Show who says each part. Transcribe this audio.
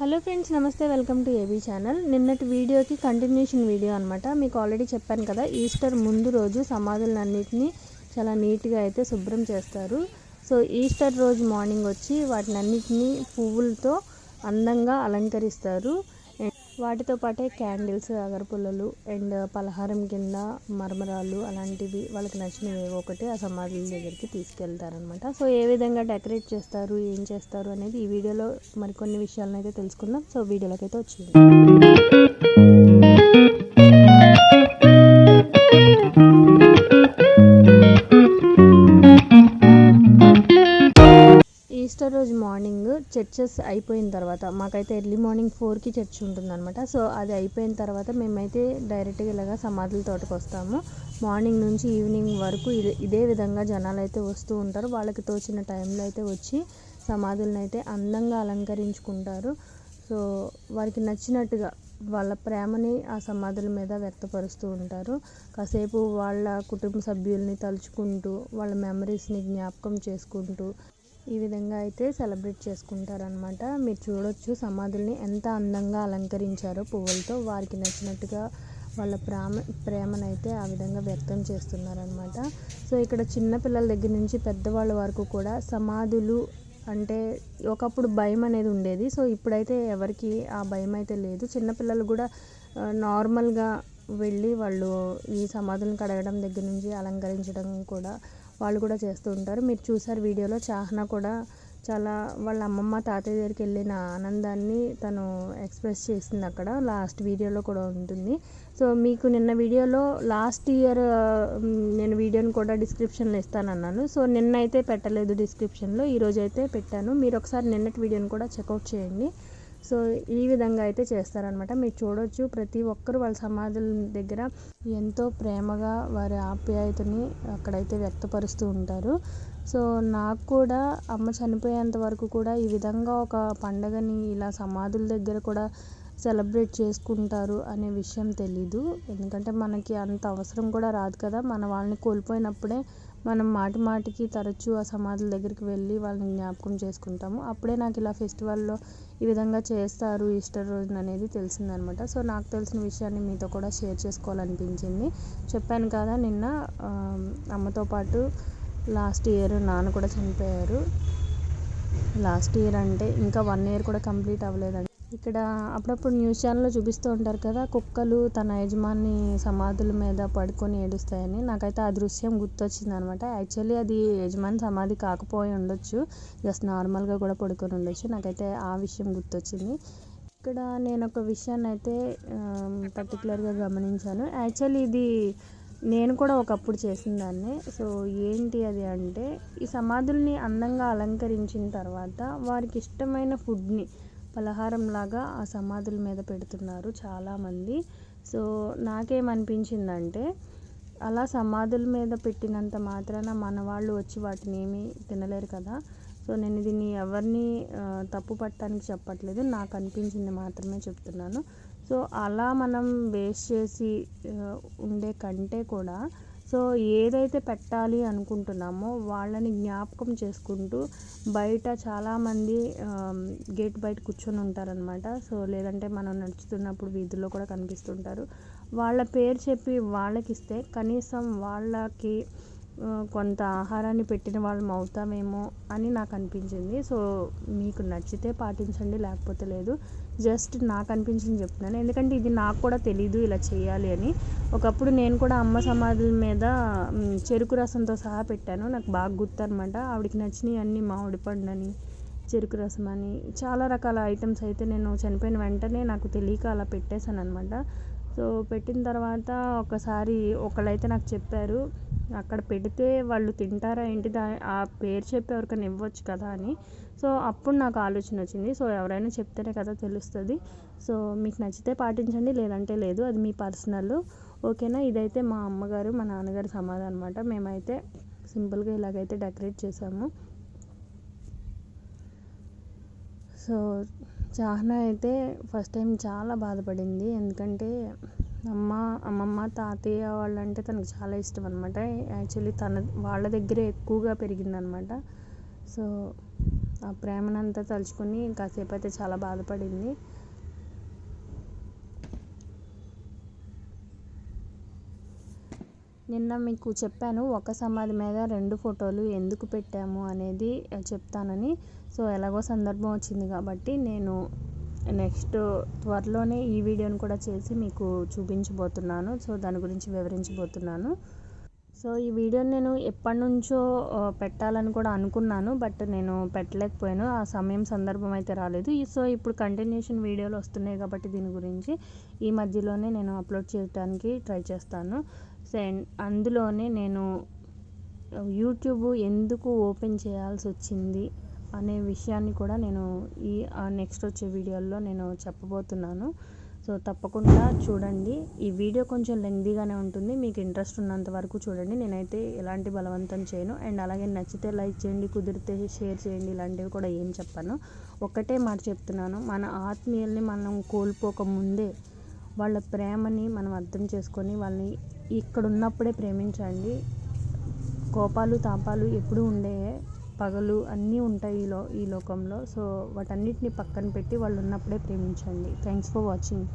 Speaker 1: Hello friends నమస్తే welcome to AB channel. నిన్నటి వీడియోకి కంటిన్యూషన్ వీడియో అనమాట మీకు ఆల్రెడీ చెప్పాను కదా ఈస్టర్ ముందు రోజు సమాధులన్నింటినీ చాలా నీట్గా అయితే శుభ్రం చేస్తారు. సో ఈస్టర్ రోజు మార్నింగ్ వచ్చి వాటిని అన్నిటినీ పువ్వులతో అందంగా అలంకరిస్తారు. వాటితో పాటే క్యాండిల్స్ అగరపుల్లలు అండ్ పలహారం కింద మరమరాలు అలాంటివి వాళ్ళకి నచ్చినవి ఏవో ఒకటి ఆ సమాధుల దగ్గరికి తీసుకెళ్తారనమాట సో ఏ విధంగా డెకరేట్ చేస్తారు ఏం చేస్తారు అనేది ఈ వీడియోలో మరికొన్ని విషయాలను అయితే తెలుసుకుందాం. సో వీడియోలోకి అయితే వచ్చింది ఈస్టర్ రోజు చర్చెస్ అయిపోయిన తర్వాత మాకైతే ఎర్లీ మార్నింగ్ ఫోర్కి చర్చ్ ఉంటుందన్నమాట. సో అది అయిపోయిన తర్వాత మేమైతే డైరెక్ట్గా ఇలాగా సమాధుల తోటకు వస్తాము. మార్నింగ్ నుంచి ఈవినింగ్ వరకు ఇదే ఇదే విధంగా జనాలు అయితే వస్తూ ఉంటారు. వాళ్ళకి తోచిన టైంలో అయితే వచ్చి సమాధులను అయితే అందంగా అలంకరించుకుంటారు. సో వారికి నచ్చినట్టుగా వాళ్ళ ప్రేమని ఆ సమాధుల మీద వ్యక్తపరుస్తూ ఉంటారు. కాసేపు వాళ్ళ కుటుంబ సభ్యుల్ని తలుచుకుంటూ వాళ్ళ మెమరీస్ని జ్ఞాపకం చేసుకుంటూ ఈ విధంగా అయితే సెలబ్రేట్ చేసుకుంటారనమాట మీరు చూడొచ్చు సమాధుల్ని ఎంత అందంగా అలంకరించారో పువ్వులతో. వారికి నచ్చినట్టుగా వాళ్ళ ప్రేమ ప్రేమనైతే ఆ విధంగా వ్యక్తం చేస్తున్నారనమాట సో ఇక్కడ చిన్న పిల్లల దగ్గర నుంచి పెద్దవాళ్ళ వరకు కూడా సమాధులు అంటే ఒకప్పుడు భయం అనేది ఉండేది. సో ఇప్పుడైతే ఎవరికి ఆ భయం అయితే లేదు. చిన్నపిల్లలు కూడా నార్మల్గా వెళ్ళి వాళ్ళు ఈ సమాధులను కడగడం దగ్గర నుంచి అలంకరించడం కూడా వాళ్ళు కూడా చేస్తూ ఉంటారు. మీరు చూసారు వీడియోలో చాహ్నా కూడా చాలా వాళ్ళ అమ్మమ్మ తాతయ్య దగ్గరికి వెళ్ళిన ఆనందాన్ని తను ఎక్స్ప్రెస్ చేసింది అక్కడ. లాస్ట్ వీడియోలో కూడా ఉంటుంది. సో మీకు నిన్న వీడియోలో లాస్ట్ ఇయర్ నేను వీడియోని కూడా డిస్క్రిప్షన్లో ఇస్తానన్నాను. సో నిన్న అయితే పెట్టలేదు డిస్క్రిప్షన్లో ఈరోజు అయితే పెట్టాను. మీరు ఒకసారి నిన్నటి వీడియోని కూడా చెక్అవుట్ చేయండి. సో ఈ విధంగా అయితే చేస్తారనమాట మీరు చూడొచ్చు ప్రతి ఒక్కరు వాళ్ళ సమాధుల దగ్గర ఎంతో ప్రేమగా వారి ఆప్యాయతని అక్కడైతే వ్యక్తపరుస్తూ ఉంటారు. సో నాకు కూడా అమ్మ చనిపోయేంత వరకు కూడా ఈ విధంగా ఒక పండగని ఇలా సమాధుల దగ్గర కూడా సెలబ్రేట్ చేసుకుంటారు అనే విషయం తెలీదు. ఎందుకంటే మనకి అంత అవసరం కూడా రాదు కదా. మన వాళ్ళని కోల్పోయినప్పుడే మనం మాటి మాటికి తరచూ ఆ సమాధుల దగ్గరికి వెళ్ళి వాళ్ళని జ్ఞాపకం చేసుకుంటాము. అప్పుడే నాకు ఇలా ఫెస్టివల్లో ఈ విధంగా చేస్తారు ఈస్టర్ రోజున అనేది తెలిసిందనమాట. సో నాకు తెలిసిన విషయాన్ని మీతో కూడా షేర్ చేసుకోవాలనిపించింది. చెప్పాను కదా నిన్న అమ్మతో పాటు లాస్ట్ ఇయర్ నాన్న కూడా చనిపోయారు. లాస్ట్ ఇయర్ అంటే ఇంకా వన్ ఇయర్ కూడా కంప్లీట్ అవ్వలేదండి. ఇక్కడ అప్పుడప్పుడు న్యూస్ ఛానల్లో చూపిస్తూ ఉంటారు కదా కుక్కలు తన యజమాని సమాధుల మీద పడుకొని ఏడుస్తాయని. నాకైతే ఆ దృశ్యం గుర్తొచ్చింది అనమాట యాక్చువల్లీ అది యజమాని సమాధి కాకపోయి ఉండొచ్చు జస్ట్ నార్మల్గా కూడా పడుకొని ఉండొచ్చు. నాకైతే ఆ విషయం గుర్తొచ్చింది. ఇక్కడ నేను ఒక విషయాన్ని అయితే పర్టికులర్గా గమనించాను. యాక్చువల్లీ ఇది నేను కూడా ఒకప్పుడు చేసిన దాన్ని. సో ఏంటి అది అంటే ఈ సమాధుల్ని అందంగా అలంకరించిన తర్వాత వారికి ఇష్టమైన ఫుడ్ని పలహారంలాగా ఆ సమాధుల మీద పెడుతున్నారు చాలామంది. సో నాకేమనిపించిందంటే అలా సమాధుల మీద పెట్టినంత మాత్రాన మన వాళ్ళు వచ్చి వాటిని ఏమీ తినలేరు కదా. సో నేను దీన్ని ఎవరిని తప్పు పట్టడానికి చెప్పట్లేదు. నాకు అనిపించింది మాత్రమే చెప్తున్నాను. సో అలా మనం వేస్ట్ చేసి ఉండే కంటే కూడా సో ఏదైతే పెట్టాలి అనుకుంటున్నామో వాళ్ళని జ్ఞాపకం చేసుకుంటూ బయట చాలామంది గేట్ బయట కూర్చొని ఉంటారనమాట సో లేదంటే మనం నడుచుతున్నప్పుడు వీధుల్లో కూడా కనిపిస్తుంటారు. వాళ్ళ పేరు చెప్పి వాళ్ళకి ఇస్తే కనీసం వాళ్ళకి కొంత ఆహారాన్ని పెట్టిన వాళ్ళం అవుతామేమో అని నాకు అనిపించింది. సో మీకు నచ్చితే పాటించండి లేకపోతే లేదు. జస్ట్ నాకు అనిపించింది చెప్తున్నాను. ఎందుకంటే ఇది నాకు కూడా తెలీదు ఇలా చేయాలి అని. ఒకప్పుడు నేను కూడా అమ్మ సమాధుల మీద చెరుకు రసంతో సహా పెట్టాను. నాకు బాగా గుర్తు అనమాట ఆవిడకి నచ్చినవి అన్నీ మామిడి పండు అని చెరుకు రసం అని. చాలా రకాల ఐటమ్స్ అయితే నేను చనిపోయిన వెంటనే నాకు తెలియక అలా పెట్టేశాను అనమాట సో పెట్టిన తర్వాత ఒకసారి ఒకళ్ళైతే నాకు చెప్పారు అక్కడ పెడితే వాళ్ళు తింటారా ఏంటి? దా ఆ పేరు చెప్పి ఎవరికైనా ఇవ్వచ్చు కదా అని. సో అప్పుడు నాకు ఆలోచన వచ్చింది. సో ఎవరైనా చెప్తేనే కదా తెలుస్తుంది. సో మీకు నచ్చితే పాటించండి లేదంటే లేదు. అది మీ పర్సనల్. ఓకేనా? ఇదైతే మా అమ్మగారు మా నాన్నగారు సమాధానం అనమాట మేమైతే సింపుల్గా ఇలాగైతే డెకరేట్ చేసాము. సో చాహ్నా అయితే ఫస్ట్ టైం చాలా బాధపడింది. ఎందుకంటే అమ్మ అమ్మమ్మ తాతయ్య వాళ్ళంటే తనకు చాలా ఇష్టం అనమాట యాక్చువల్లీ తన వాళ్ళ దగ్గరే ఎక్కువగా పెరిగిందనమాట సో ఆ ప్రేమనంతా తలుచుకుని కాసేపు అయితే చాలా బాధపడింది. నిన్న మీకు చెప్పాను ఒక సమాధి మీద రెండు ఫోటోలు ఎందుకు పెట్టాము అనేది చెప్తానని. సో ఎలాగో సందర్భం వచ్చింది కాబట్టి నేను నెక్స్ట్ త్వరలోనే ఈ వీడియోని కూడా చేసి మీకు చూపించబోతున్నాను. సో దాని గురించి వివరించబోతున్నాను. సో ఈ వీడియోని నేను ఎప్పటి నుంచో పెట్టాలని కూడా అనుకున్నాను. బట్ నేను పెట్టలేకపోయాను. ఆ సమయం సందర్భం అయితే రాలేదు. ఈ- సో ఇప్పుడు కంటిన్యూషన్ వీడియోలు వస్తున్నాయి కాబట్టి దీని గురించి ఈ మధ్యలోనే నేను అప్లోడ్ చేయడానికి ట్రై చేస్తాను. సో అందులోనే నేను యూట్యూబ్ ఎందుకు ఓపెన్ చేయాల్సి వచ్చింది? అనే విషయాన్ని కూడా నేను ఈ నెక్స్ట్ వచ్చే వీడియోల్లో నేను చెప్పబోతున్నాను. సో తప్పకుండా చూడండి. ఈ వీడియో కొంచెం లెంగ్దీగానే ఉంటుంది. మీకు ఇంట్రెస్ట్ ఉన్నంత వరకు చూడండి. నేనైతే ఎలాంటి బలవంతం చేయను. అండ్ అలాగే నచ్చితే లైక్ చేయండి కుదిరితే షేర్ చేయండి. ఇలాంటివి కూడా ఏం చెప్పాను. ఒక్కటే మాట చెప్తున్నాను. మన ఆత్మీయుల్ని మనం కోల్పోకముందే వాళ్ళ ప్రేమని మనం అర్థం చేసుకొని వాళ్ళని ఇక్కడ ఉన్నప్పుడే ప్రేమించండి. కోపాలు తాపాలు ఎప్పుడూ ఉండే పగలు అన్నీ ఉంటాయి ఈ లో ఈ లోకంలో. సో వాటన్నిటిని పక్కన పెట్టి వాళ్ళు ఉన్నప్పుడే ప్రేమించండి. Thanks for watching